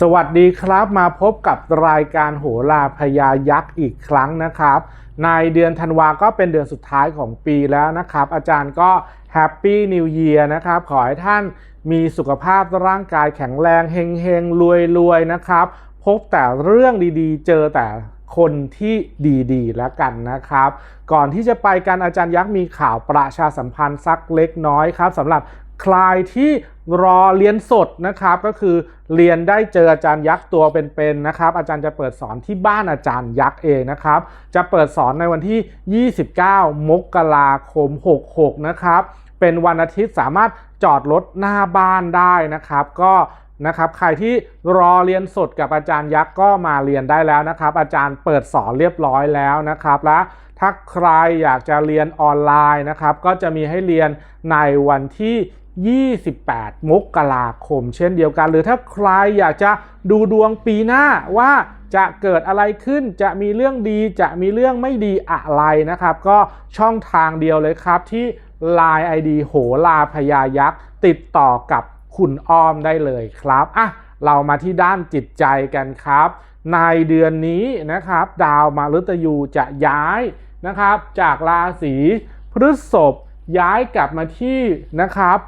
สวัสดีครับมาพบกับรายการโหราพยายักษ์อีกครั้งนะครับ ในเดือนธันวาก็เป็นเดือนสุดท้ายของปีแล้วนะครับ อาจารย์ก็แฮปปี้นิว e ย r นะครับ ขอให้ท่านมีสุขภาพร่างกายแข็งแรงเฮงเฮงรวยรวยนะครับ พบแต่เรื่องดีๆ เจอแต่คนที่ดีๆ แล้วกันนะครับ ก่อนที่จะไปกันอาจารย์ยักษ์มีข่าวประชาสัมพันธ์สักเล็กน้อยครับสำหรับ ใครที่รอเรียนสดนะครับก็คือเรียนได้เจออาจารย์ยักษ์ตัวเป็นๆนะครับ อาจารย์จะเปิดสอนที่บ้านอาจารย์ยักษ์เองนะครับ จะเปิดสอนในวันที่ 29 มกราคม 66 นะครับ เป็นวันอาทิตย์สามารถจอดรถหน้าบ้านได้นะครับ ก็นะครับใครที่รอเรียนสดกับอาจารย์ยักษ์ก็มาเรียนได้แล้วนะครับ อาจารย์เปิดสอนเรียบร้อยแล้วนะครับและถ้าใครอยากจะเรียนออนไลน์นะครับ ก็จะมีให้เรียนในวันที่ 28 มกราคม เช่นเดียวกัน หรือถ้าใครอยากจะดูดวงปีหน้าว่าจะเกิดอะไรขึ้นจะมีเรื่องดีจะมีเรื่องไม่ดีอะไรนะครับ ก็ช่องทางเดียวเลยครับที่ Line ID โหลาพยายักษ์ ติดต่อกับคุณอ้อมได้เลยครับอะเรามาที่ด้านจิตใจกันครับ ในเดือนนี้นะครับ ดาวมาฤตยูจะย้ายนะครับ จากราศีพฤษภย้ายกลับมาที่นะครับ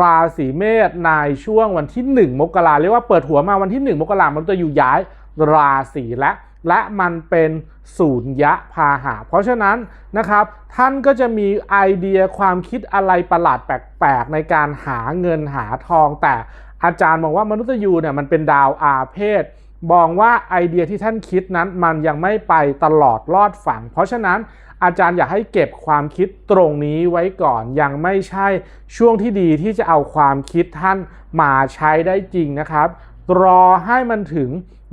ราศีเมษในช่วงวันที่ 1 มกราเรียกว่าเปิดหัวมาวันที่ 1 มกรามันจะอยู่ย้ายราศีและ และมันเป็นศูนยะพาหะ เพราะฉะนั้นนะครับท่านก็จะมีไอเดียความคิดอะไรประหลาดแปลกๆ ในการหาเงินหาทอง แต่อาจารย์มองว่ามนุษย์ยูเนี่ยมันเป็นดาวอาเพศมองว่าไอเดียที่ท่านคิดนั้นมันยังไม่ไปตลอดรอดฝั่ง เพราะฉะนั้น อาจารย์อยากให้เก็บความคิดตรงนี้ไว้ก่อนยังไม่ใช่ช่วงที่ดีที่จะเอาความคิดท่านมาใช้ได้จริงนะครับ รอให้มันถึง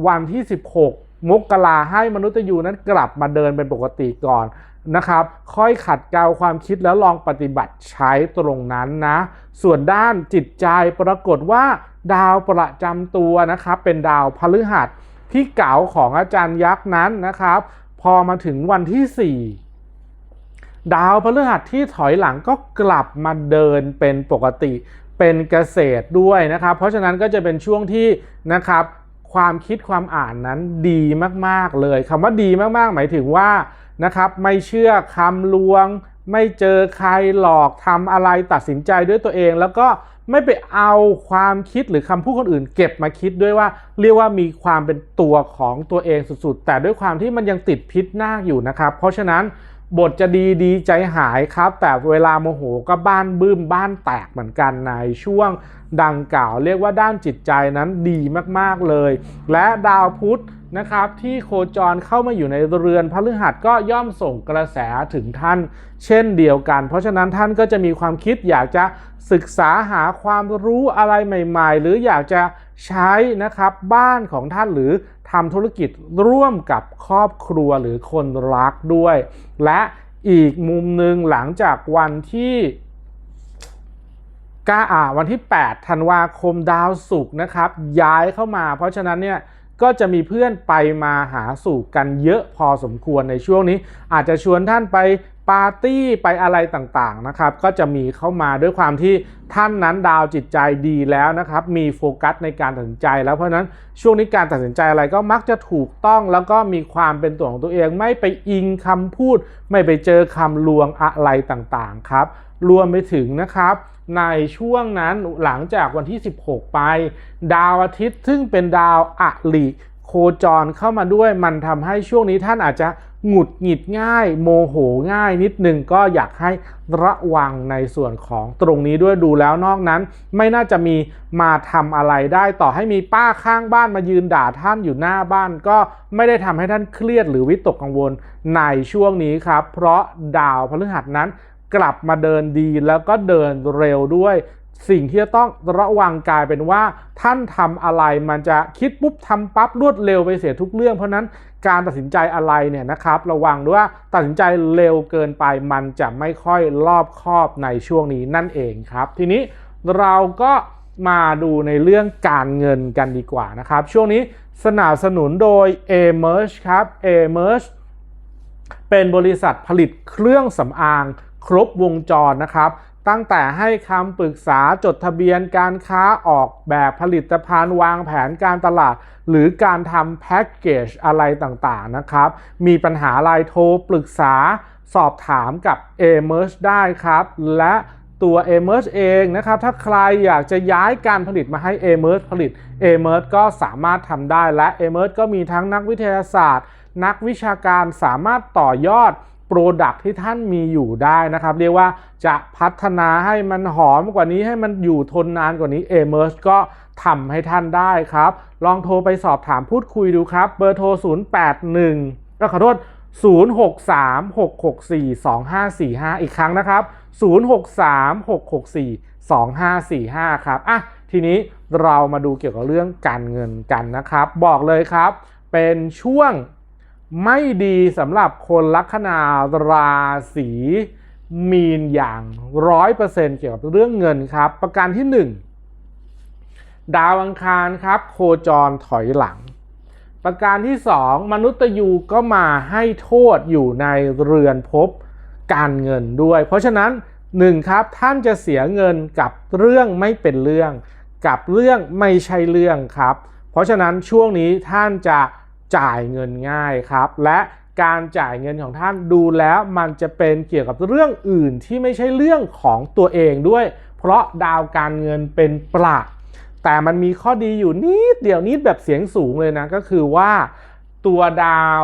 วันที่ 16 มกราให้มนุษย์ยูนั้นกลับมาเดินเป็นปกติก่อนนะครับ ค่อยขัดเกลาความคิดแล้วลองปฏิบัติใช้ตรงนั้นนะ ส่วนด้านจิตใจปรากฏว่า ดาวประจำตัวนะครับ เป็นดาวพฤหัสที่เก่าของอาจารย์ยักษ์นั้นนะครับ พอมาถึงวันที่ 4 ดาวพฤหัสที่ถอยหลังก็กลับมาเดินเป็นปกติเป็นเกษตรด้วยนะครับ เพราะฉะนั้นก็จะเป็นช่วงที่นะครับความคิดความอ่านนั้นดีมากๆเลยคำว่าดีมากๆ หมายถึงว่านะครับไม่เชื่อคำลวง ไม่เจอใครหลอกทำอะไรตัดสินใจด้วยตัวเอง แล้วก็ไม่ไปเอาความคิดหรือคำพูดคนอื่น เก็บมาคิดด้วยว่า เรียกว่ามีความเป็นตัวของตัวเองสุดๆ แต่ด้วยความที่มันยังติดพิษนาคอยู่นะครับ เพราะฉะนั้น บทจะดีดีใจหายครับ แต่เวลาโมโหก็บ้านบึ้มบ้านแตกเหมือนกันในช่วงดังกล่าว เรียกว่าด้านจิตใจนั้นดีมากๆเลย และดาวพุธนะครับที่โคจรเข้ามาอยู่ในเรือนพฤหัสก็ย่อมส่งกระแสถึงท่าน เช่นเดียวกัน เพราะฉะนั้นท่านก็จะมีความคิดอยากจะศึกษาหาความรู้อะไรใหม่ ๆ หรืออยากจะ ใช้นะครับบ้านของท่านหรือทำธุรกิจร่วมกับครอบครัวหรือคนรักด้วย และอีกมุมหนึ่งหลังจากวันที่กาอ่าวันที่8ธันวาคมดาวศุกร์นะครับ ย้ายเข้ามา เพราะฉะนั้นเนี่ยก็จะมีเพื่อนไปมาหาสู่กันเยอะพอสมควรในช่วงนี้ อาจจะชวนท่านไปปาร์ตี้ไปอะไรต่างๆนะครับก็จะมีเข้ามาด้วยความที่ท่านนั้นดาวจิตใจดีแล้วนะครับมีโฟกัสในการตัดสินใจ แล้วเพราะนั้นช่วงนี้การตัดสินใจอะไรก็มักจะถูกต้องแล้วก็มีความเป็นตัวของตัวเองไม่ไปอิงคำพูด ไม่ไปเจอคำลวงอะไรต่างๆครับรวมไปถึงนะครับในช่วงนั้นหลังจากวันที่ 16 ไป ดาวอาทิตย์ซึ่งเป็นดาวอะลิ คจรเข้ามาด้วย มันทำให้ช่วงนี้ท่านอาจจะหงุดหงิดง่าย โมโหง่ายนิดนึงก็อยากให้ระวังในส่วนของตรงนี้ด้วยดูแล้วนอกนั้น ไม่น่าจะมีมาทำอะไรได้ต่อให้มีป้าข้างบ้านมายืนด่าท่านอยู่หน้าบ้าน ก็ไม่ได้ทำให้ท่านเครียดหรือวิตกกังวลในช่วงนี้ครับ เพราะดาวพฤหัสนั้นกลับมาเดินดีแล้วก็เดินเร็วด้วย สิ่งที่จะต้องระวังกลายเป็นว่าท่านทำอะไรมันจะคิดปุ๊บทำปั๊บรวดเร็วไปเสียทุกเรื่อง เพราะนั้นการตัดสินใจอะไรเนี่ยนะครับ ระวังด้วยว่าตัดสินใจเร็วเกินไปมันจะไม่ค่อยรอบคอบในช่วงนี้นั่นเองครับ ทีนี้เราก็มาดูในเรื่องการเงินกันดีกว่านะครับ ช่วงนี้สนับสนุนโดย a m e r g e ครับ a m e r g e เป็นบริษัทผลิตเครื่องสำอางครบวงจรนะครับ ตั้งแต่ให้คำปรึกษาจดทะเบียนการค้าออกแบบผลิตภัณฑ์วางแผนการตลาด หรือการทำแพ็กเกจอะไรต่างๆนะครับ มีปัญหาอะไรโทรปรึกษาสอบถามกับ a m e r g e ได้ครับ และตัว a m e r g e เองนะครับ ถ้าใครอยากจะย้ายการผลิตมาให้ a m e r g e ผลิต a m e r g e ก็สามารถทำได้และ a m e r g e ก็มีทั้งนักวิทยาศาสตร์ นักวิชาการสามารถต่อยอด โปรดักที่ท่านมีอยู่ได้นะครับ เรียกว่าจะพัฒนาให้มันหอมกว่านี้ให้มันอยู่ทนนานกว่านี้ a m e r g e ก็ทำให้ท่านได้ครับ ลองโทรไปสอบถามพูดคุยดูครับ เบอร์โทร 081ก็ขอโทษ0636642545 อีกครั้งนะครับ 0636642545 ครับ อะ ทีนี้เรามาดูเกี่ยวกับเรื่องการเงินกันนะครับ บอกเลยครับ เป็นช่วง ไม่ดีสำหรับคนลัคนาราศีมีนอย่าง100%เปอร์เซ็นเกี่ยวกับเรื่องเงินครับ ประการที่1ดาวอังคารครับ โคจรถอยหลัง ประการที่2มนุษย์ยูก็มาให้โทษอยู่ในเรือนภพการเงินด้วย เพราะฉะนั้น1ครับท่านจะเสียเงินกับเรื่องไม่เป็นเรื่อง กับเรื่องไม่ใช่เรื่องครับ เพราะฉะนั้นช่วงนี้ท่านจะ จ่ายเงินง่ายครับ และการจ่ายเงินของท่านดูแล้วมันจะเป็นเกี่ยวกับเรื่องอื่นที่ไม่ใช่เรื่องของตัวเองด้วย เพราะดาวการเงินเป็นประแต่มันมีข้อดีอยู่นิดเดียวนิดแบบเสียงสูงเลยนะก็คือว่าตัวดาว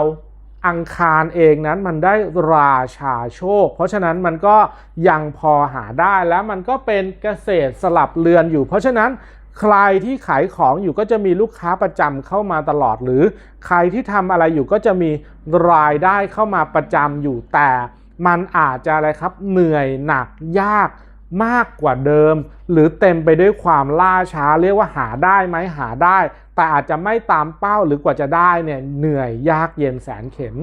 อังคารเองนั้นมันได้ราชาโชค เพราะฉะนั้นมันก็ยังพอหาได้แล้วมันก็เป็นเกษตรสลับเรือนอยู่ เพราะฉะนั้น ใครที่ขายของอยู่ก็จะมีลูกค้าประจำเข้ามาตลอด หรือใครที่ทำอะไรอยู่ก็จะมีรายได้เข้ามาประจำอยู่แต่ มันอาจจะอะไรครับเหนื่อยหนักยากมากกว่าเดิม หรือเต็มไปด้วยความล่าช้าเรียกว่าหาได้ไหมหาได้ แต่อาจจะไม่ตามเป้าหรือกว่าจะได้เนี่ยเหนื่อยยากเย็นแสนเข็ญ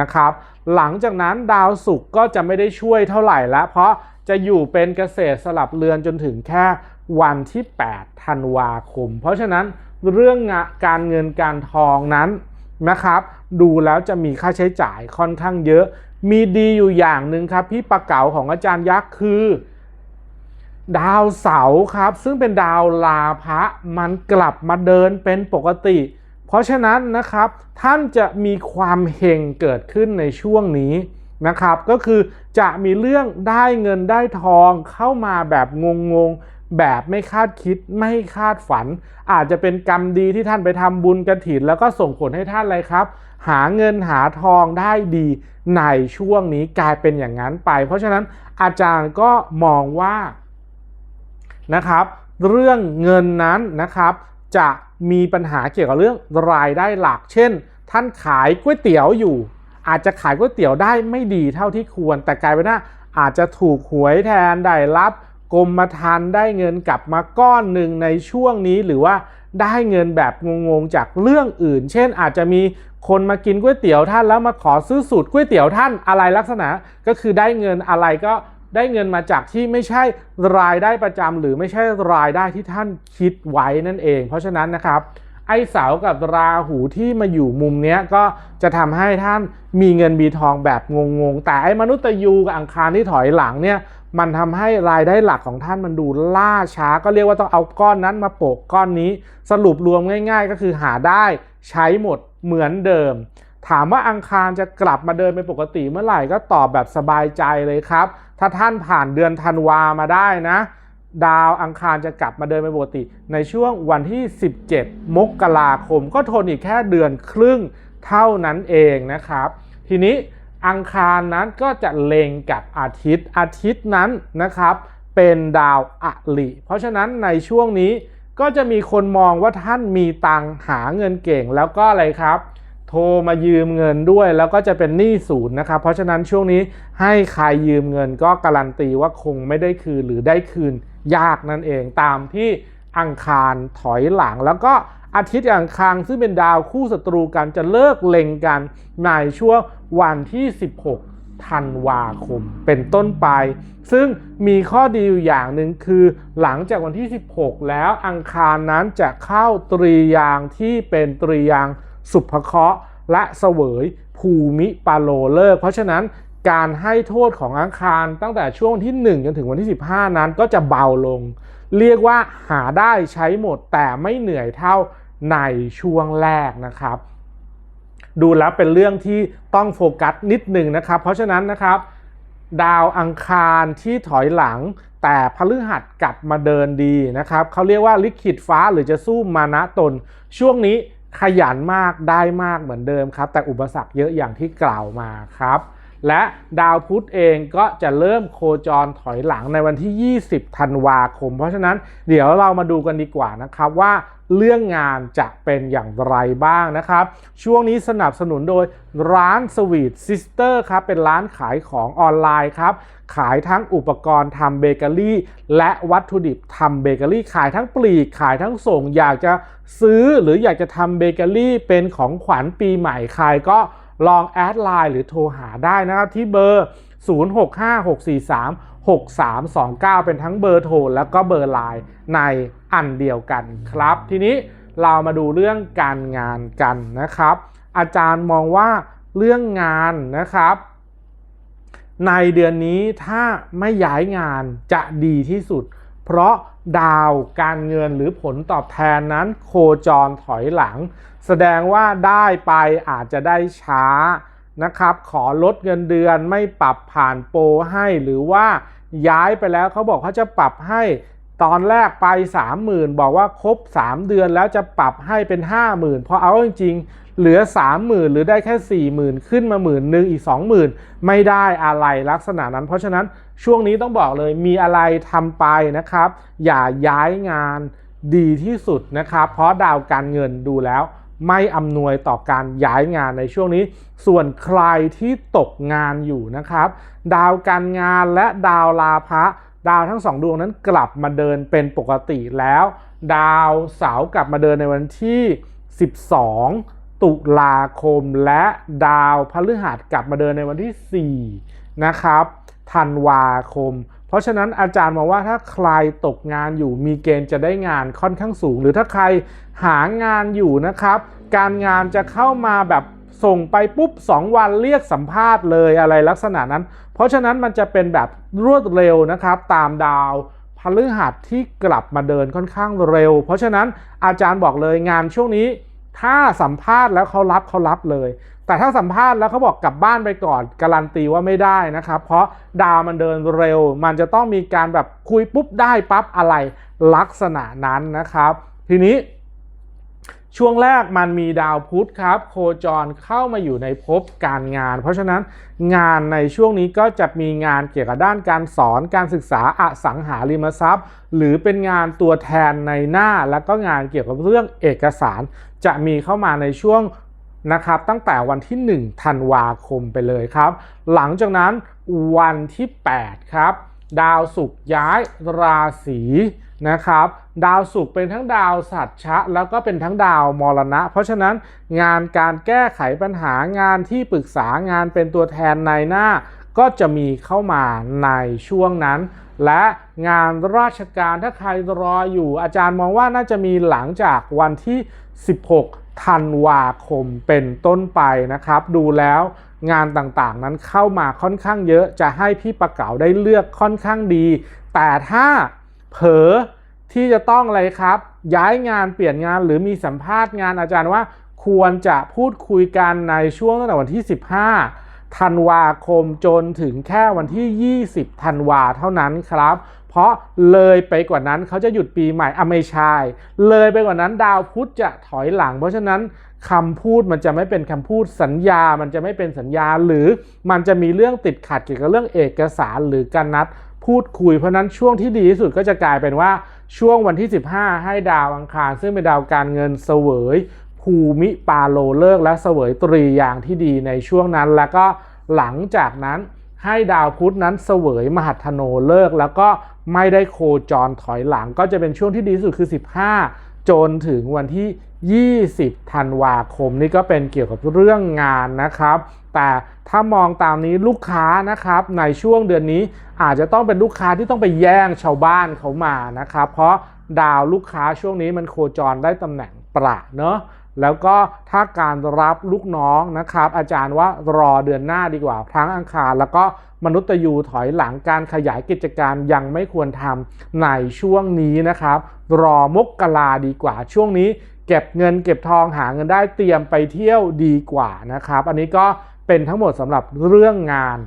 นะครับ หลังจากนั้นดาวศุกร์ก็จะไม่ได้ช่วยเท่าไหร่แล้ว เพราะจะอยู่เป็นเกษตรสลับเรือนจนถึงแค่ วันที่ 8 ธันวาคม เพราะฉะนั้นเรื่องการเงินการทองนั้นนะครับดูแล้วจะมีค่าใช้จ่ายค่อนข้างเยอะ มีดีอยู่อย่างหนึ่งครับพี่ปะเก๋าของอาจารย์ยักษ์คือ ดาวเสาร์ครับ ซึ่งเป็นดาวลาภะมันกลับมาเดินเป็นปกติ เพราะฉะนั้นนะครับท่านจะมีความเฮงเกิดขึ้นในช่วงนี้นะครับ ก็คือจะมีเรื่องได้เงินได้ทองเข้ามาแบบงงๆ แบบไม่คาดคิดไม่คาดฝัน อาจจะเป็นกรรมดีที่ท่านไปทำบุญกระถิน แล้วก็ส่งผลให้ท่านอะไรครับ หาเงินหาทองได้ดีในช่วงนี้กลายเป็นอย่างนั้นไป เพราะฉะนั้นอาจารย์ก็มองว่านะครับ เรื่องเงินนั้นนะครับ จะมีปัญหาเกี่ยวกับเรื่องรายได้หลัก เช่น ท่านขายก๋วยเตี๋ยวอยู่ อาจจะขายก๋วยเตี๋ยวได้ไม่ดีเท่าที่ควร แต่กลายเป็นว่าอาจจะถูกหวยแทนได้รับ กรมธรรม์ได้เงินกลับมาก้อนหนึ่งในช่วงนี้หรือว่าได้เงินแบบงงๆจากเรื่องอื่น เช่นอาจจะมีคนมากินก๋วยเตี๋ยวท่านแล้วมาขอซื้อสูตรก๋วยเตี๋ยวท่านอะไรลักษณะ ก็คือได้เงินอะไรก็ได้เงินมาจากที่ไม่ใช่รายได้ประจำหรือไม่ใช่รายได้ที่ท่านคิดไว้นั่นเอง เพราะฉะนั้นนะครับไอ้เสากับราหูที่มาอยู่มุมเนี้ยก็จะทำให้ท่านมีเงินมีทองแบบงงๆ แต่ไอ้มนุษย์ยูกับอังคารที่ถอยหลังเนี่ย มันทำให้รายได้หลักของท่านมันดูล่าช้า ก็เรียกว่าต้องเอาก้อนนั้นมาโปะก้อนนี้ สรุปรวมง่าย ๆ ก็คือหาได้ใช้หมดเหมือนเดิม ถามว่าอังคารจะกลับมาเดินเป็นปกติเมื่อไหร่ก็ตอบแบบสบายใจเลยครับ ถ้าท่านผ่านเดือนธันวามาได้นะ ดาวอังคารจะกลับมาเดินเป็นปกติ ในช่วงวันที่ 17 มกราคม ก็ทนอีกแค่เดือนครึ่งเท่านั้นเองนะครับ ทีนี้ อังคารนั้นก็จะเล็งกับอาทิตย์ อาทิตย์นั้นนะครับ เป็นดาวอลิเพราะฉะนั้นในช่วงนี้ก็จะมีคนมองว่าท่านมีตังหาเงินเก่งแล้วก็อะไรครับ โทรมายืมเงินด้วยแล้วก็จะเป็นหนี้ศูนย์นะครับ เพราะฉะนั้นช่วงนี้ให้ใครยืมเงินก็การันตีว่าคงไม่ได้คืนหรือได้คืนยากนั่นเองตามที่อังคารถอยหลังแล้วก็ อาทิตย์กับอังคารซึ่งเป็นดาวคู่ศัตรูกันจะเลิกเล็งกันในช่วงวันที่ 16 ธันวาคม เป็นต้นไป ซึ่งมีข้อดีอยู่อย่างหนึ่งคือ หลังจากวันที่ 16 แล้วอังคารนั้นจะเข้าตรียางที่เป็นตรียางสุภเคราะห์และเสวยภูมิปาโลเลิก เพราะฉะนั้นการให้โทษของอังคารตั้งแต่ช่วงที่ 1 จนถึงวันที่ 15 นั้นก็จะเบาลง เรียกว่าหาได้ใช้หมดแต่ไม่เหนื่อยเท่า ในช่วงแรกนะครับ ดูแล้วเป็นเรื่องที่ต้องโฟกัสนิดหนึ่งนะครับ เพราะฉะนั้นนะครับ ดาวอังคารที่ถอยหลังแต่พฤหัสกลับมาเดินดีนะครับเขาเรียกว่าลิขิตฟ้าหรือจะสู้มานะตน ช่วงนี้ขยันมากได้มากเหมือนเดิมครับ แต่อุปสรรคเยอะอย่างที่กล่าวมาครับ และดาวพุธเองก็จะเริ่มโคจรถอยหลังในวันที่ 20 ธันวาคม เพราะฉะนั้นเดี๋ยวเรามาดูกันดีกว่านะครับว่าเรื่องงานจะเป็นอย่างไรบ้างนะครับ ช่วงนี้สนับสนุนโดยร้านสวีทซิสเตอร์ครับ เป็นร้านขายของออนไลน์ครับ ขายทั้งอุปกรณ์ทำเบเกอรี่ และวัตถุดิบทำเบเกอรี่ ขายทั้งปลีก ขายทั้งส่ง อยากจะซื้อหรืออยากจะทำเบเกอรี่เป็นของขวัญปีใหม่ใครก็ ลองแอดไลน์หรือโทรหาได้นะครับที่เบอร์ 0656436329 เป็นทั้งเบอร์โทรแล้วก็เบอร์ไลน์ในอันเดียวกันครับ ทีนี้เรามาดูเรื่องการงานกันนะครับ อาจารย์มองว่าเรื่องงานนะครับ ในเดือนนี้ถ้าไม่ย้ายงานจะดีที่สุด เพราะดาวการเงินหรือผลตอบแทนนั้นโคจรถอยหลัง แสดงว่าได้ไปอาจจะได้ช้านะครับ ขอลดเงินเดือนไม่ปรับผ่านโปรให้หรือว่าย้ายไปแล้วเขาบอกเขาจะปรับให้ตอนแรกไป 30,000 บอกว่าครบ 3 เดือนแล้วจะปรับให้เป็น 50,000พอเอาจริงๆเหลือ 30,000 หรือได้แค่ 40,000 ขึ้นมาหมื่นหนึ่งอีก 20,000 ไม่ได้อะไรลักษณะนั้น เพราะฉะนั้นช่วงนี้ต้องบอกเลยมีอะไรทำไปนะครับ อย่าย้ายงานดีที่สุดนะครับ เพราะดาวการเงินดูแล้ว ไม่อำนวยต่อการย้ายงานในช่วงนี้ ส่วนใครที่ตกงานอยู่นะครับ ดาวการงานและดาวลาภะดาวทั้งสองดวงนั้นกลับมาเดินเป็นปกติแล้ว ดาวเสาร์กลับมาเดินในวันที่ 12 ตุลาคม และดาวพฤหัสกลับมาเดินในวันที่ 4 นะครับธันวาคม เพราะฉะนั้นอาจารย์มองว่าถ้าใครตกงานอยู่มีเกณฑ์จะได้งานค่อนข้างสูง หรือถ้าใครหางานอยู่นะครับ การงานจะเข้ามาแบบส่งไปปุ๊บ 2 วันเรียกสัมภาษณ์เลยอะไรลักษณะนั้น เพราะฉะนั้นมันจะเป็นแบบรวดเร็วนะครับ ตามดาวพฤหัสที่กลับมาเดินค่อนข้างเร็ว เพราะฉะนั้นอาจารย์บอกเลยงานช่วงนี้ ถ้าสัมภาษณ์แล้วเขารับเขารับเลย แต่ถ้าสัมภาษณ์แล้วเขาบอกกลับบ้านไปก่อนการันตีว่าไม่ได้นะครับ เพราะดาวมันเดินเร็ว มันจะต้องมีการแบบคุยปุ๊บได้ปั๊บอะไรลักษณะนั้นนะครับ ทีนี้ ช่วงแรกมันมีดาวพุธครับ โคจรเข้ามาอยู่ในภพการงาน เพราะฉะนั้นงานในช่วงนี้ก็จะมีงานเกี่ยวกับด้านการสอนการศึกษาอสังหาริมทรัพย์ หรือเป็นงานตัวแทนในหน้า แล้วก็งานเกี่ยวกับเรื่องเอกสาร จะมีเข้ามาในช่วงนะครับตั้งแต่วันที่ 1 ธันวาคมไปเลยครับ หลังจากนั้นวันที่ 8 ครับ ดาวศุกร์ย้ายราศี นะครับ ดาวศุกร์เป็นทั้งดาวสัตว์ชะ แล้วก็เป็นทั้งดาวมรณะ เพราะฉะนั้นงานการแก้ไขปัญหางานที่ปรึกษางานเป็นตัวแทนในหน้า ก็จะมีเข้ามาในช่วงนั้น และงานราชการถ้าใครรออยู่ อาจารย์มองว่าน่าจะมีหลังจากวันที่ 16ธันวาคมเป็นต้นไปนะครับ ดูแล้วงานต่างๆนั้นเข้ามาค่อนข้างเยอะจะให้พี่ประเก๋าได้เลือกค่อนข้างดี แต่ถ้า เผลอที่จะต้องอะไรครับ ย้ายงานเปลี่ยนงานหรือมีสัมภาษณ์งานอาจารย์ว่า ควรจะพูดคุยกันในช่วงตั้งแต่วันที่ 15ธันวาคมจนถึงแค่วันที่ 20ธันวาเท่านั้นครับ เพราะเลยไปกว่านั้นเขาจะหยุดปีใหม่อไม่ใช่เลยไปกว่านั้นดาวพุธจะถอยหลัง เพราะฉะนั้นคำพูดมันจะไม่เป็นคำพูดสัญญา มันจะไม่เป็นสัญญาหรือมันจะมีเรื่องติดขัดเกี่ยวกับเรื่องเอกสารหรือการนัด พูดคุย เพราะนั้นช่วงที่ดีที่สุดก็จะกลายเป็นว่าช่วงวันที่ 15 ให้ดาวอังคาร ซึ่งเป็นดาวการเงินเสวยภูมิปาโลเลิกและเสวยตรีอย่างที่ดีในช่วงนั้น แล้วก็หลังจากนั้นให้ดาวพุธนั้นเสวยมหัตโนเลิก แล้วก็ไม่ได้โคจรถอยหลังก็จะเป็นช่วงที่ดีที่สุดคือ 15 จนถึงวันที่ 20 ธันวาคม นี่ก็เป็นเกี่ยวกับเรื่องงานนะครับ แต่ถ้ามองตามนี้ลูกค้านะครับในช่วงเดือนนี้อาจจะต้องเป็นลูกค้าที่ต้องไปแย่งชาวบ้านเขามานะครับ เพราะดาวลูกค้าช่วงนี้มันโคจรได้ตำแหน่งประเนาะ แล้วก็ถ้าการรับลูกน้องนะครับ อาจารย์ว่ารอเดือนหน้าดีกว่าทั้งอังคาร แล้วก็มนุษย์ยูถอยหลังการขยายกิจการยังไม่ควรทำในช่วงนี้นะครับ รอมกราดีกว่าช่วงนี้ เก็บเงินเก็บทองหาเงินได้เตรียมไปเที่ยวดีกว่านะครับ อันนี้ก็เป็นทั้งหมดสำหรับเรื่องงาน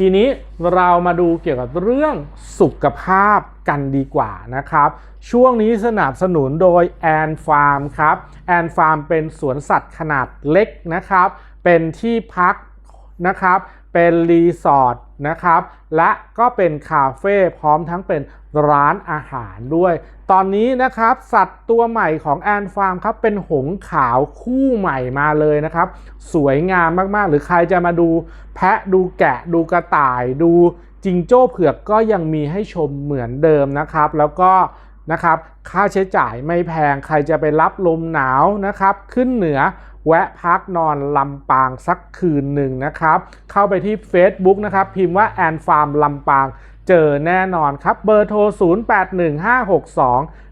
ทีนี้เรามาดูเกี่ยวกับเรื่องสุขภาพกันดีกว่านะครับ ช่วงนี้สนับสนุนโดยแอนฟาร์มครับแอนฟาร์มเป็นสวนสัตว์ขนาดเล็กนะครับ เป็นที่พักนะครับ เป็นรีสอร์ท นะครับ และก็เป็นคาเฟ่พร้อมทั้งเป็นร้านอาหารด้วย ตอนนี้นะครับ สัตว์ตัวใหม่ของแอนฟาร์มครับ เป็นหงส์ขาวคู่ใหม่มาเลยนะครับ สวยงามมากๆ หรือใครจะมาดูแพะดูแกะดูกระต่ายดูจิงโจ้เผือกก็ยังมีให้ชมเหมือนเดิมนะครับ แล้วก็ นะครับ ค่าใช้จ่ายไม่แพงใครจะไปรับลมหนาวนะครับ ขึ้นเหนือแวะพักนอนลำปางสักคืนหนึ่งนะครับ เข้าไปที่ Facebook นะครับ พิมพ์ว่าแอนฟาร์มลำปางเจอแน่นอนครับ เบอร์โทร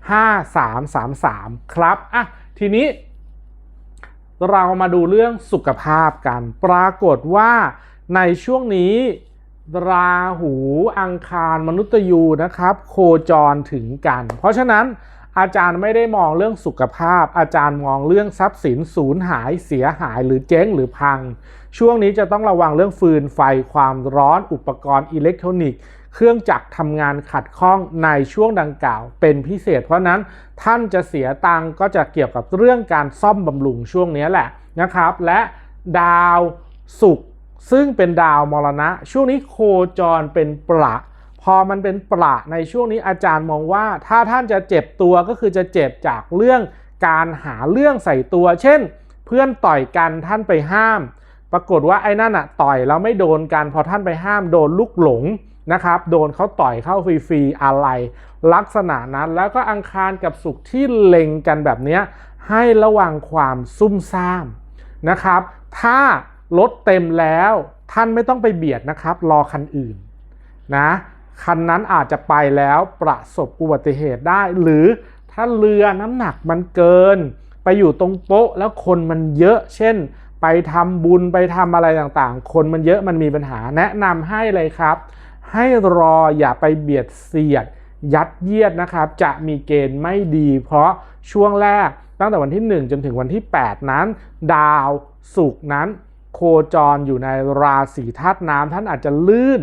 0815625333 ครับอะทีนี้ เรามาดูเรื่องสุขภาพกัน ปรากฏว่าในช่วงนี้ ราหูอังคารมนุษย์ยูนะครับ โคจรถึงกัน เพราะฉะนั้นอาจารย์ไม่ได้มองเรื่องสุขภาพ อาจารย์มองเรื่องทรัพย์สินสูญหายเสียหายหรือเจ๊งหรือพัง ช่วงนี้จะต้องระวังเรื่องฟืนไฟความร้อนอุปกรณ์อิเล็กทรอนิกส์ เครื่องจักรทำงานขัดข้องในช่วงดังกล่าว เป็นพิเศษ เพราะนั้นท่านจะเสียตังก็จะเกี่ยวกับเรื่องการซ่อมบำรุงช่วงนี้แหละนะครับ และดาวศุกร์ ซึ่งเป็นดาวมรณะ ช่วงนี้โคจรเป็นประพอมันเป็นประในช่วงนี้อาจารย์มองว่า ถ้าท่านจะเจ็บตัวก็คือจะเจ็บจากเรื่องการหาเรื่องใส่ตัว เช่น เพื่อนต่อยกันท่านไปห้าม ปรากฏว่าไอ้นั่นอะต่อยแล้วไม่โดนกันพอท่านไปห้ามโดนลูกหลงนะครับโดนเขาต่อยเข้าฟรีๆอะไร ลักษณะนั้นแล้วก็อังคารกับศุกร์ที่เล็งกันแบบนี้ให้ระวังความซุ่มซ่ามนะครับ ถ้า รถเต็มแล้วท่านไม่ต้องไปเบียดนะครับ รอคันอื่นนะคันนั้นอาจจะไปแล้วประสบอุบัติเหตุได้ หรือถ้าเรือน้ำหนักมันเกิน ไปอยู่ตรงโป๊ะแล้วคนมันเยอะ เช่น ไปทำบุญไปทำอะไรต่างๆ คนมันเยอะมันมีปัญหาแนะนำให้เลยครับ ให้รออย่าไปเบียดเสียด ยัดเยียดนะครับ จะมีเกณฑ์ไม่ดี เพราะช่วงแรกตั้งแต่วันที่ 1 จนถึงวันที่ 8 นั้น ดาวศุกนั้น โคจรอยู่ในราศีธาตุน้ำท่านอาจจะลื่น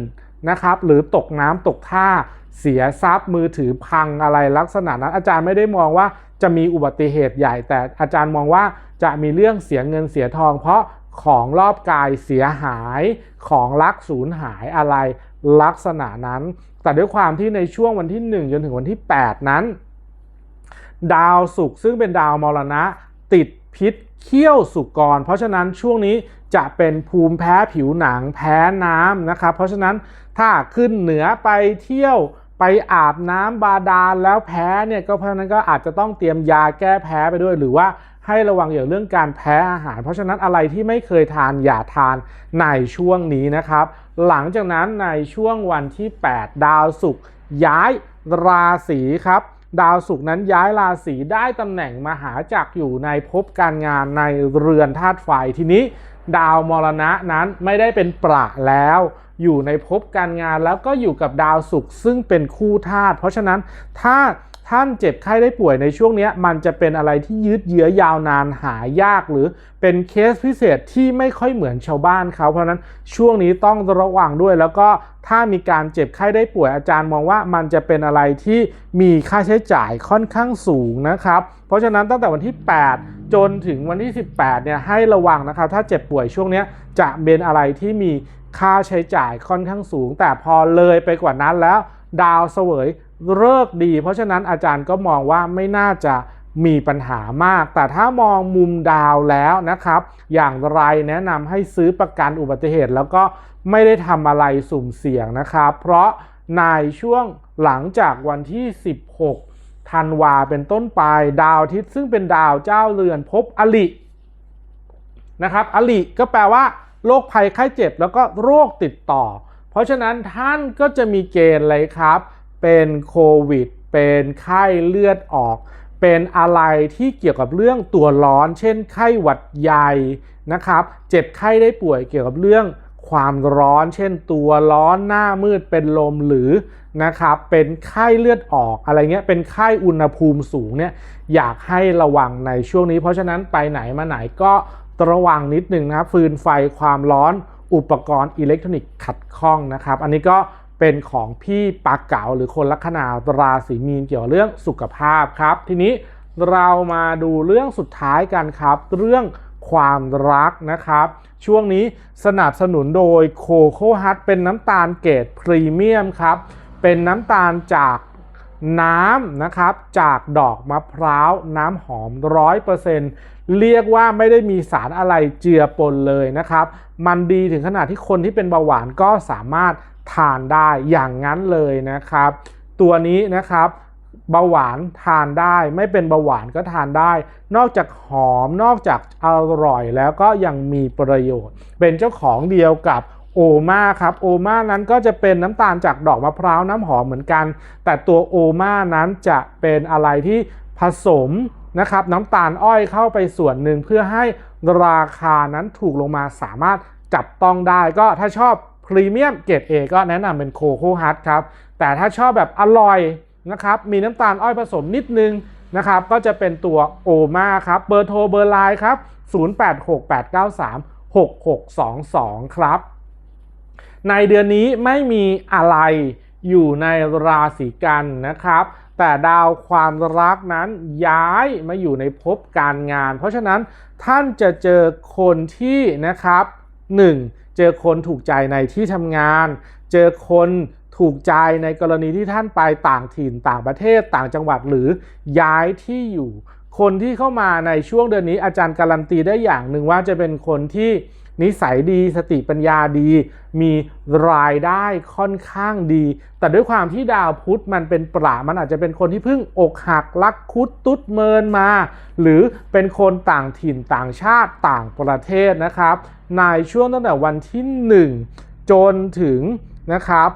นะครับ หรือตกน้ำตกท่าเสียทรัพย์มือถือพังอะไรลักษณะนั้น อาจารย์ไม่ได้มองว่าจะมีอุบัติเหตุใหญ่ แต่อาจารย์มองว่าจะมีเรื่องเสียเงินเสียทอง เพราะของรอบกายเสียหายของลักสูญหายอะไรลักษณะนั้น แต่ด้วยความที่ในช่วงวันที่ 1 จนถึงวันที่ 8 นั้น ดาวศุกร์ซึ่งเป็นดาวมรณะติดพิษเขี้ยวสุกร เพราะฉะนั้นช่วงนี้ จะเป็นภูมิแพ้ผิวหนังแพ้น้ำนะครับ เพราะฉะนั้นถ้าขึ้นเหนือไปเที่ยวไปอาบน้ำบาดาลแล้วแพ้เนี่ยก็เพราะนั้นก็อาจจะต้องเตรียมยาแก้แพ้ไปด้วย หรือว่าให้ระวังเกี่ยวเรื่องการแพ้อาหาร เพราะฉะนั้นอะไรที่ไม่เคยทานอย่าทานในช่วงนี้นะครับ หลังจากนั้นในช่วงวันที่ 8 ดาวศุกร์ย้ายราศีครับดาวศุกร์นั้นย้ายราศีได้ตำแหน่งมหาจักรอยู่ในภพการงานในเรือนธาตุไฟทีนี้ ดาวมรณะนั้นไม่ได้เป็นประแล้ว อยู่ในภพการงานแล้วก็อยู่กับดาวศุกร์ซึ่งเป็นคู่ธาตุเพราะฉะนั้นถ้าท่านเจ็บไข้ได้ป่วยในช่วงนี้มันจะเป็นอะไรที่ยืดเยื้อยาวนานหายาก หรือเป็นเคสพิเศษที่ไม่ค่อยเหมือนชาวบ้านเขา เพราะฉะนั้นช่วงนี้ต้องระวังด้วยแล้วก็ถ้ามีการเจ็บไข้ได้ป่วยอาจารย์มองว่ามันจะเป็นอะไรที่มีค่าใช้จ่ายค่อนข้างสูงนะครับ เพราะฉะนั้นตั้งแต่วันที่ 8 จนถึงวันที่ 18 เนี่ยให้ระวังนะครับ ถ้าเจ็บป่วยช่วงนี้จะเป็นอะไรที่มีค่าใช้จ่ายค่อนข้างสูง แต่พอเลยไปกว่านั้นแล้ว ดาวเสวยเลิกดี เพราะฉะนั้นอาจารย์ก็มองว่าไม่น่าจะมีปัญหามาก แต่ถ้ามองมุมดาวแล้วนะครับ อย่างไรแนะนำให้ซื้อประกันอุบัติเหตุ แล้วก็ไม่ได้ทำอะไรสุ่มเสี่ยงนะครับ เพราะในช่วงหลังจากวันที่ 16 ธันวาเป็นต้นไปดาวอาทิตย์ซึ่งเป็นดาวเจ้าเรือนพบอลินะครับอลิก็แปลว่าโรคภัยไข้เจ็บแล้วก็โรคติดต่อ เพราะฉะนั้นท่านก็จะมีเกณฑ์เลยครับ เป็นโควิด เป็นไข้เลือดออกเเป็นอะไรที่เกี่ยวกับเรื่องตัวร้อน เช่น ไข้หวัดใหญ่นะครับ เจ็บไข้ได้ป่วยเกี่ยวกับเรื่องความร้อน เช่นตัวร้อนหน้ามืดเป็นลมหรือ นะครับเป็นไข้เลือดออกอะไรเงี้ยเป็นไข้อุณหภูมิสูงเนี่ยอยากให้ระวังในช่วงนี้ เพราะฉะนั้นไปไหนมาไหนก็ระวังนิดนึงนะครับฟืนไฟความร้อนอุปกรณ์อิเล็กทรอนิกส์ขัดข้องนะครับ อันนี้ก็เป็นของพี่ปากเก๋าหรือคนลัคนาราศีมีนเกี่ยวกับเรื่องสุขภาพครับ ทีนี้เรามาดูเรื่องสุดท้ายกันครับ เรื่องความรักนะครับ ช่วงนี้สนับสนุนโดยโคโค่ฮัทเป็นน้ำตาลเกรดพรีเมียมครับ เป็นน้ำตาลจากน้ำนะครับจากดอกมะพร้าวน้ำหอมร้อยเปอร์เซ็นต์เรียกว่าไม่ได้มีสารอะไรเจือปนเลยนะครับ มันดีถึงขนาดที่คนที่เป็นเบาหวานก็สามารถทานได้อย่างนั้นเลยนะครับ ตัวนี้นะครับเบาหวานทานได้ ไม่เป็นเบาหวานก็ทานได้ นอกจากหอมนอกจากอร่อยแล้วก็ยังมีประโยชน์ เป็นเจ้าของเดียวกับ โอมาครับโอมานั้นก็จะเป็นน้ำตาลจากดอกมะพร้าวน้ำหอมเหมือนกัน แต่ตัวโอมานั้นจะเป็นอะไรที่ผสมนะครับน้ำตาลอ้อยเข้าไปส่วนหนึ่งเพื่อให้ราคานั้นถูกลงมาสามารถจับต้องได้ก็ถ้าชอบพรีเมียมเกรด A ก็แนะนำเป็นโคโค่ฮัทครับ แต่ถ้าชอบแบบอร่อยนะครับมีน้ำตาลอ้อยผสมนิดนึงนะครับก็จะเป็นตัวโอมาครับเบอร์โทรเบอร์ไลน์ครับ 0868936622 ครับ ในเดือนนี้ไม่มีอะไรอยู่ในราศีกันนะครับ แต่ดาวความรักนั้นย้ายมาอยู่ในภพการงาน เพราะฉะนั้นท่านจะเจอคนที่นะครับ 1. เจอคนถูกใจในที่ทำงาน เจอคนถูกใจในกรณีที่ท่านไปต่างถิ่นต่างประเทศต่างจังหวัดหรือย้ายที่อยู่ คนที่เข้ามาในช่วงเดือนนี้อาจารย์การันตีได้อย่างหนึ่งว่าจะเป็นคนที่ นิสัยดีสติปัญญาดี มีรายได้ค่อนข้างดี แต่ด้วยความที่ดาวพุธมันเป็นประมันอาจจะเป็นคนที่เพิ่งอกหักรักคุดตุดเมินมา หรือเป็นคนต่างถิ่นต่างชาติต่างประเทศนะครับในช่วงตั้งแต่วันที่ 1 จนถึงนะครับ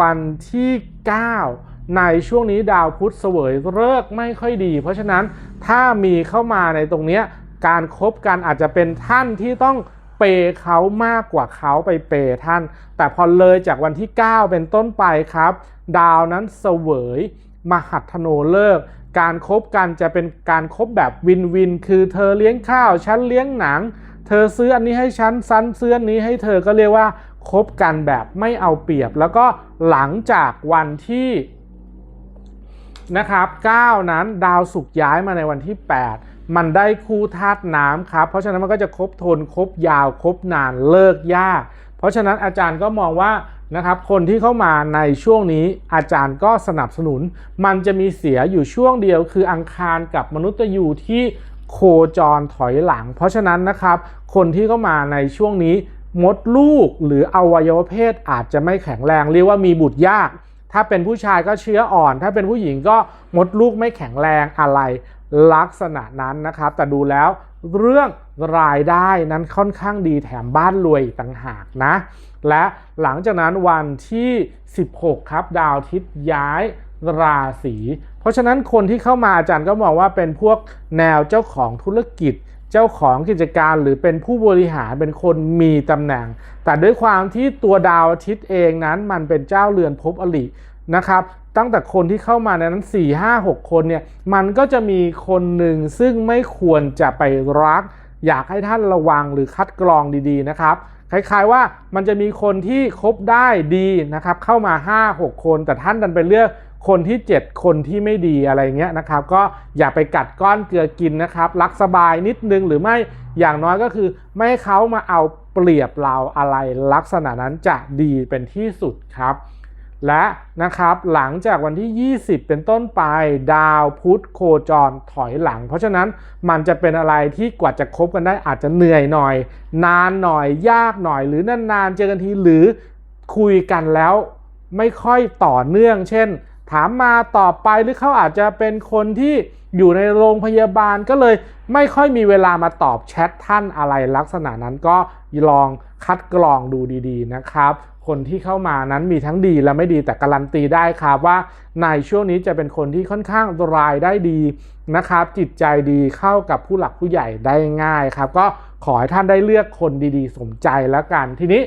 วันที่ 9ในช่วงนี้ดาวพุธเสวยเลิกไม่ค่อยดี เพราะฉะนั้นถ้ามีเข้ามาในตรงนี้การครบกันอาจจะเป็นท่านที่ต้อง เปย์เขามากกว่าเขาไปเปย์ท่าน แต่พอเลยจากวันที่ 9 เป็นต้นไปครับ ดาวนั้นเสวยมหัทโนเลิก การครบกันจะเป็นการครบแบบวินวิน คือเธอเลี้ยงข้าวฉันเลี้ยงหนัง เธอซื้ออันนี้ให้ฉันซันซื้ออันนี้ให้เธอก็เรียกว่าคบกันแบบไม่เอาเปรียบ แล้วก็หลังจากวันที่นะครับ9นั้นดาวสุกร์ย้ายมาในวันที่ 8 มันได้คู่ธาตุน้ำครับ เพราะฉะนั้นมันก็จะครบทนครบยาวครบนานเลิกยากเพราะฉะนั้นอาจารย์ก็มองว่านะครับคนที่เข้ามาในช่วงนี้อาจารย์ก็สนับสนุน มันจะมีเสียอยู่ช่วงเดียวคืออังคารกับมนุษย์ยูที่โคจรถอยหลัง เพราะฉะนั้นนะครับคนที่เข้ามาในช่วงนี้มดลูกหรืออวัยวะเพศอาจจะไม่แข็งแรง เรียกว่ามีบุตรยาก ถ้าเป็นผู้ชายก็เชื้ออ่อน ถ้าเป็นผู้หญิงก็มดลูกไม่แข็งแรงอะไร ลักษณะนั้นนะครับ แต่ดูแล้วเรื่องรายได้นั้นค่อนข้างดีแถมบ้านรวยต่างหากนะ และหลังจากนั้นวันที่ 16 ครับ ดาวทิศย้ายราศี เพราะฉะนั้นคนที่เข้ามาอาจารย์ก็มองว่าเป็นพวกแนวเจ้าของธุรกิจ เจ้าของกิจการหรือเป็นผู้บริหารเป็นคนมีตำแหน่ง แต่ด้วยความที่ตัวดาวอาทิตย์เองนั้นมันเป็นเจ้าเรือนภพอลิ นะครับ ตั้งแต่คนที่เข้ามาในนั้น 4 5 6 คนเนี่ย มันก็จะมีคนหนึ่งซึ่งไม่ควรจะไปรัก อยากให้ท่านระวังหรือคัดกรองดีๆนะครับ คล้ายๆว่ามันจะมีคนที่คบได้ดีนะครับ เข้ามา 5-6 คน แต่ท่านดันไปเลือกคนที่ 7 คนที่ไม่ดีอะไรเงี้ยนะครับ ก็อย่าไปกัดก้อนเกลือกินนะครับ รักสบายนิดนึงหรือไม่อย่างน้อยก็คือ ไม่ให้เขามาเอาเปรียบเราอะไรลักษณะนั้นจะดีเป็นที่สุดครับ และนะครับหลังจากวันที่ 20 เป็นต้นไป ดาวพุธโคจรถอยหลัง เพราะฉะนั้นมันจะเป็นอะไรที่กว่าจะคบกันได้อาจจะเหนื่อยหน่อย นานหน่อยยากหน่อย หรือนานๆเจอกันทีหรือคุยกันแล้วไม่ค่อยต่อเนื่อง เช่น ถามมาต่อไปหรือเขาอาจจะเป็นคนที่อยู่ในโรงพยาบาลก็เลยไม่ค่อยมีเวลามาตอบแชทท่านอะไรลักษณะนั้นก็ลองคัดกรองดูดีๆนะครับ คนที่เข้ามานั้นมีทั้งดีและไม่ดีแต่การันตีได้ครับว่าในช่วงนี้จะเป็นคนที่ค่อนข้างรายได้ดีนะครับ จิตใจดีเข้ากับผู้หลักผู้ใหญ่ได้ง่ายครับ ก็ขอให้ท่านได้เลือกคนดีๆ สมใจแล้วกันทีนี้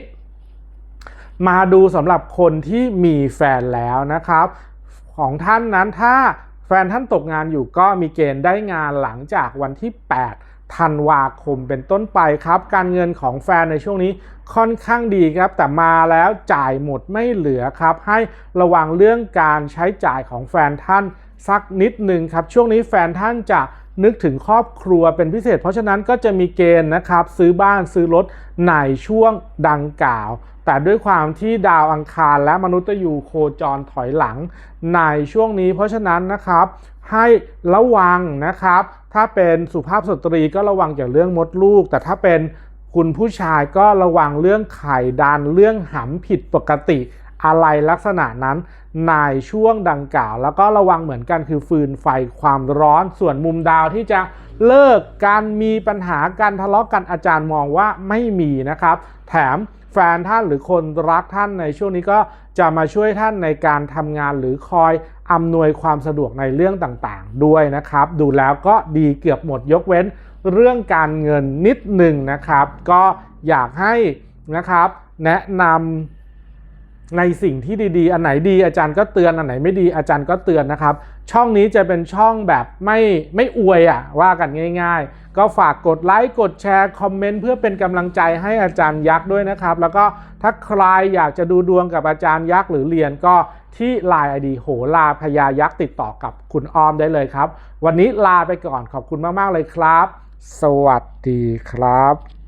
มาดูสำหรับคนที่มีแฟนแล้วนะครับ ของท่านนั้นถ้าแฟนท่านตกงานอยู่ก็มีเกณฑ์ได้งานหลังจากวันที่ 8 ธันวาคมเป็นต้นไปครับ การเงินของแฟนในช่วงนี้ค่อนข้างดีครับ แต่มาแล้วจ่ายหมดไม่เหลือครับ ให้ระวังเรื่องการใช้จ่ายของแฟนท่านสักนิดหนึ่งครับ ช่วงนี้แฟนท่านจะนึกถึงครอบครัวเป็นพิเศษ เพราะฉะนั้นก็จะมีเกณฑ์นะครับ ซื้อบ้านซื้อรถในช่วงดังกล่าว แต่ด้วยความที่ดาวอังคารและมนุษย์ยูโคจรถอยหลังในช่วงนี้ เพราะฉะนั้นนะครับให้ระวังนะครับ ถ้าเป็นสุภาพสตรีก็ระวังจากเรื่องมดลูก แต่ถ้าเป็นคุณผู้ชายก็ระวังเรื่องไข่ดันเรื่องหำผิดปกติอะไรลักษณะนั้น ในช่วงดังกล่าว แล้วก็ระวังเหมือนกันคือฟืนไฟความร้อนส่วนมุมดาวที่จะเลิกการมีปัญหาการทะเลาะกันอาจารย์มองว่าไม่มีนะครับ แถมแฟนท่านหรือคนรักท่านในช่วงนี้ก็จะมาช่วยท่านในการทำงานหรือคอยอำนวยความสะดวกในเรื่องต่างๆ ด้วยนะครับ ดูแล้วก็ดีเกือบหมดยกเว้นเรื่องการเงินนิดหนึ่งนะครับ ก็อยากให้นะครับ แนะนำ ในสิ่งที่ดีๆ อันไหนดีอาจารย์ก็เตือน อันไหนไม่ดีอาจารย์ก็เตือนนะครับ ช่องนี้จะเป็นช่องแบบไม่ไม่อวยอะว่ากันง่าย ๆ ก็ฝากกดไลค์กดแชร์คอมเมนต์เพื่อเป็นกำลังใจให้อาจารย์ยักษ์ด้วยนะครับ แล้วก็ถ้าใครอยากจะดูดวงกับอาจารย์ยักษ์หรือเรียนก็ที่ Line ID โหราพยายักษ์ติดต่อกับคุณออมได้เลยครับ วันนี้ลาไปก่อนขอบคุณมากๆเลยครับ สวัสดีครับ